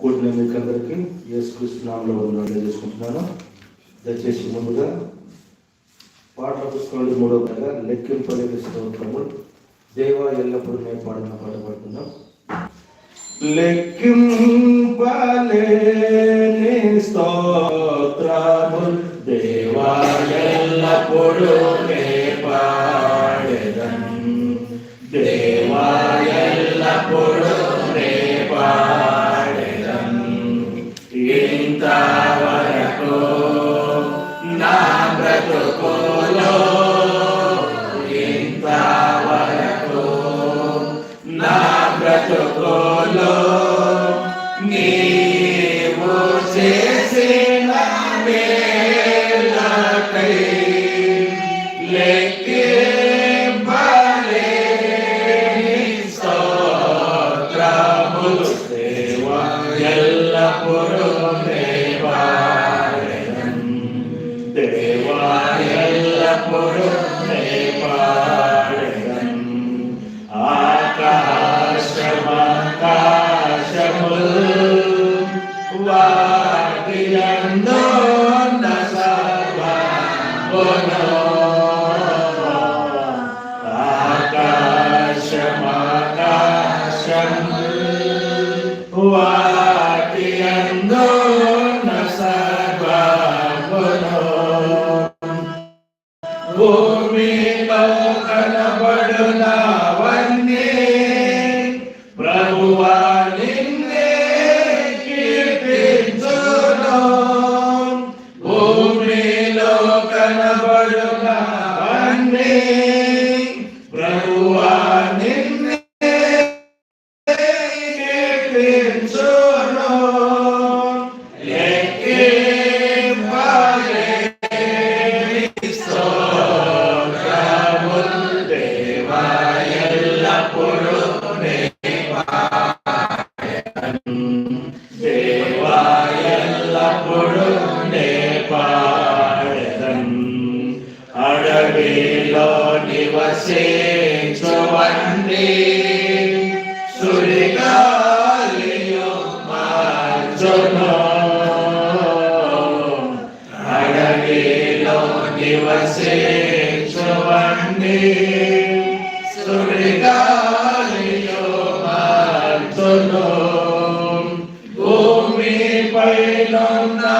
కూడిన మీకు అందరికీ యేసుకృష్ణంలో వందనాలు చేసుకుంటున్నాను దయచేసి ముందుగా పాటల పుస్తకాలు మూడో పైగా లెక్కింపలేక స్తోత్రము దేవ ఎల్లప్పుడూ నేను పాడిన పాట పాడుతున్నాం లెక్కింపలేని స్తోత్రము దేవ ఎల్లప్పుడూ నే పాడు தேவாயெல்லப்பொழும் பாடகம் ஆகாசமாகாசமுள் வாக்கியந்தோ நசபா புனோ பாரதம் அழகிலோ நிவசேச்சு வந்தே சுரிகாலியோ மாற்றுனோ அழகிலோ நிவசேச்சு வந்தே சுரிகாலியோ மாற்றுனோ பூமி பயிலும் நான்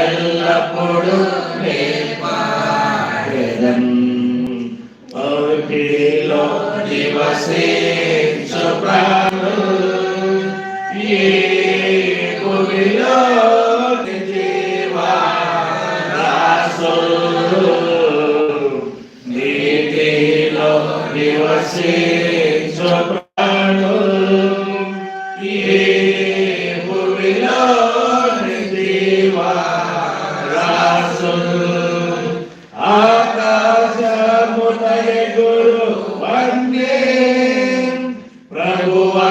ఎల్లప్పుడూ నే పాడెదను. అవిటిలో నివసించు ప్రాణులు ఏ భూమిలో జీవారాసులు నీటిలో నివసించు వందే ప్రభువా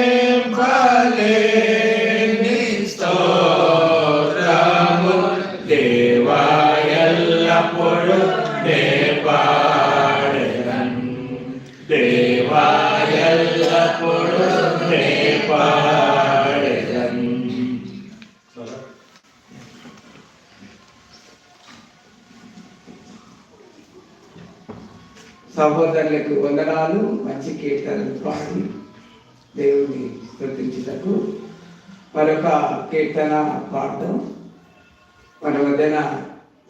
సహోదరులకు వందనాలు మంచి కీర్తనలు పాడి దేవుని స్థుతించుటకు. మరొక కీర్తన పాడటం మన వద్దన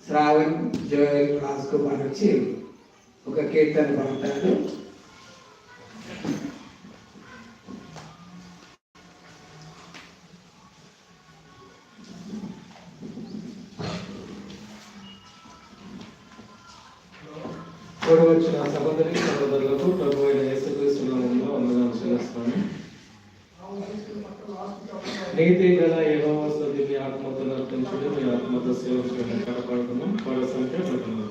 శ్రావణ్ జోయల్ రాజ్ కుమార్ వచ్చి ఒక కీర్తన పాడతాడు కూడి వచ్చిన సహోదరి సహోదరులకు ప్రభు అయిన యేసుక్రీస్తు వందనాలు చెల్లిస్తున్నాను. నీతి గల ఏవో మీ ఆత్మతో నర్పించుడు మీ ఆత్మతో సేవ చేయడం కడపడుతున్నాం పడ సంఖ్య పడుతుంది